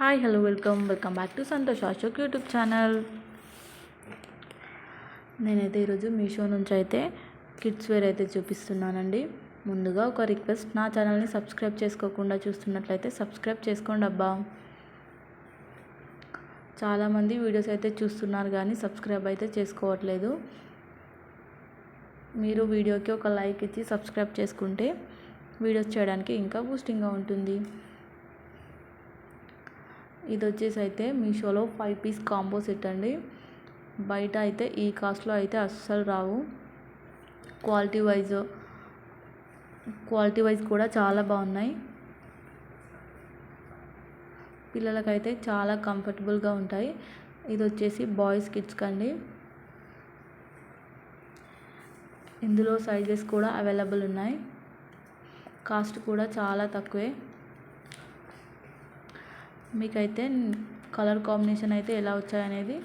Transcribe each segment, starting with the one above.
Hi hello welcome welcome back to Santosh Ashok YouTube channel నేనైతే ఈరోజు మీషో నుంచి అయితే కిడ్స్ వేర్ అయితే చూపిస్తున్నానండి. ముందుగా ఒక రిక్వెస్ట్ నా ఛానల్ని సబ్స్క్రైబ్ చేసుకోకుండా చూస్తున్నట్లయితే సబ్స్క్రైబ్ చేసుకోండి అబ్బా. చాలామంది వీడియోస్ అయితే చూస్తున్నారు కానీ సబ్స్క్రైబ్ అయితే చేసుకోవట్లేదు. మీరు వీడియోకి ఒక లైక్ ఇచ్చి సబ్స్క్రైబ్ చేసుకుంటే వీడియోస్ చేయడానికి ఇంకా బూస్టింగ్గా ఉంటుంది. ఇది వచ్చేసి అయితే మీషోలో ఫైవ్ పీస్ కాంబో సెట్ అండి బయట అయితే ఈ కాస్ట్లో అయితే అస్సలు రావు. క్వాలిటీ వైజ్ క్వాలిటీ వైజ్ కూడా చాలా బాగున్నాయి. పిల్లలకైతే చాలా కంఫర్టబుల్గా ఉంటాయి. ఇది వచ్చేసి బాయ్స్ కిడ్స్కి అండి. ఇందులో సైజెస్ కూడా అవైలబుల్ ఉన్నాయి. కాస్ట్ కూడా చాలా తక్కువే. మీకైతే కలర్ కాంబినేషన్ అయితే ఎలా వచ్చాయనేది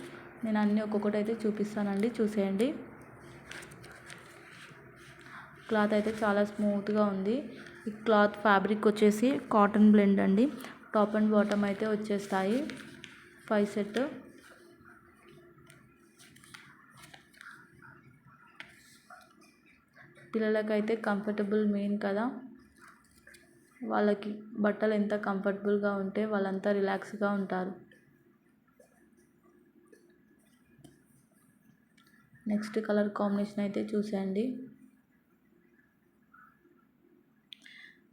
నేను అన్నీ ఒక్కొక్కటి అయితే చూపిస్తానండి. చూసేయండి. క్లాత్ అయితే చాలా స్మూత్గా ఉంది. ఈ క్లాత్ ఫ్యాబ్రిక్ వచ్చేసి కాటన్ బ్లెండ్ అండి. టాప్ అండ్ బాటమ్ అయితే వచ్చేస్తాయి. Five set. పిల్లలకైతే కంఫర్టబుల్ మెయిన్ కదా. వాళ్ళకి బట్టలు ఎంత కంఫర్టబుల్గా ఉంటే వాళ్ళంతా రిలాక్స్గా ఉంటారు. నెక్స్ట్ కలర్ కాంబినేషన్ అయితే చూసేయండి.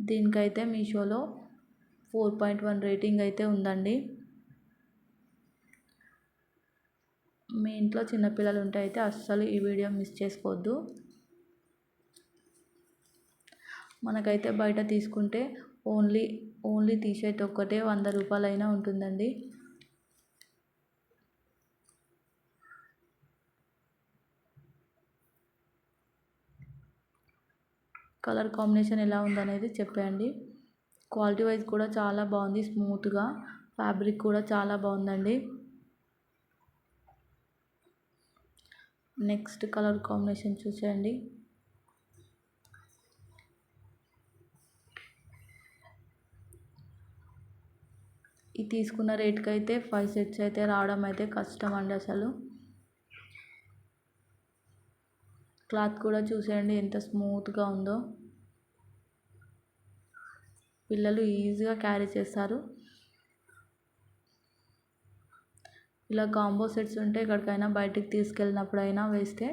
దీనికైతే మీషోలో ఫోర్ పాయింట్ వన్ రేటింగ్ అయితే ఉందండి. మీ ఇంట్లో చిన్నపిల్లలు ఉంటే అయితే అస్సలు ఈ వీడియో మిస్ చేసుకోవద్దు. మనకైతే బయట తీసుకుంటే ఓన్లీ ఓన్లీ టీషర్ట్ ఒక్కటే వంద రూపాయలైనా ఉంటుందండి. కలర్ కాంబినేషన్ ఎలా ఉందనేది చెప్పండి క్వాలిటీ వైజ్ కూడా చాలా బాగుంది స్మూత్గా. ఫ్యాబ్రిక్ కూడా చాలా బాగుందండి. నెక్స్ట్ కలర్ కాంబినేషన్ చూసేయండి. ఈ తీసుకున్న రేట్కి అయితే ఫైవ్ సెట్స్ అయితే రావడం అయితే కష్టం అండి అసలు. క్లాత్ కూడా చూసేయండి ఎంత స్మూత్గా ఉందో. పిల్లలు ఈజీగా క్యారీ చేస్తారు. ఇలా కాంబో సెట్స్ ఉంటే ఎక్కడికైనా బయటికి తీసుకెళ్ళినప్పుడైనా వేస్తే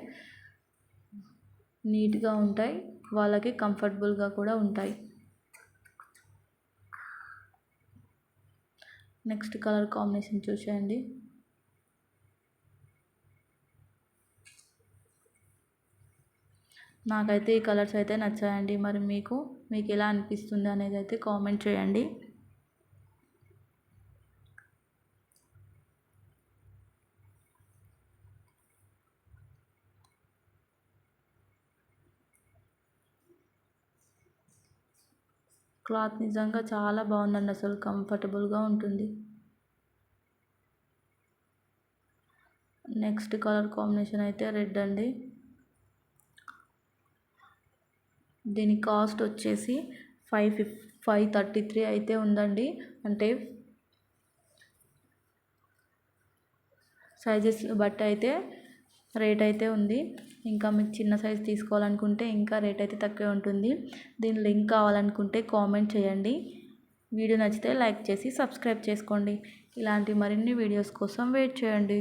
నీట్గా ఉంటాయి. వాళ్ళకి కంఫర్టబుల్గా కూడా ఉంటాయి. నెక్స్ట్ కలర్ కాంబినేషన్ చూసేయండి. నాకైతే ఈ కలర్స్ అయితే నచ్చాయండి. మరి మీకు మీకు ఎలా అనిపిస్తుంది అనేది అయితే కామెంట్ చేయండి. క్లాత్ నిజంగా చాలా బాగుందండి. అసలు కంఫర్టబుల్గా ఉంటుంది. నెక్స్ట్ కలర్ కాంబినేషన్ అయితే రెడ్ అండి. దీని కాస్ట్ వచ్చేసి five fif five thirty three అయితే ఉందండి. అంటే సైజెస్ బట్టి అయితే రేట్ అయితే ఉంది. ఇంకా మీకు చిన్న సైజ్ తీసుకోవాలనుకుంటే ఇంకా రేట్ అయితే తక్కువే ఉంటుంది. దీని లింక్ కావాలనుకుంటే కామెంట్ చేయండి. వీడియో నచ్చితే లైక్ చేసి సబ్స్క్రైబ్ చేసుకోండి. ఇలాంటి మరిన్ని వీడియోస్ కోసం వెయిట్ చేయండి.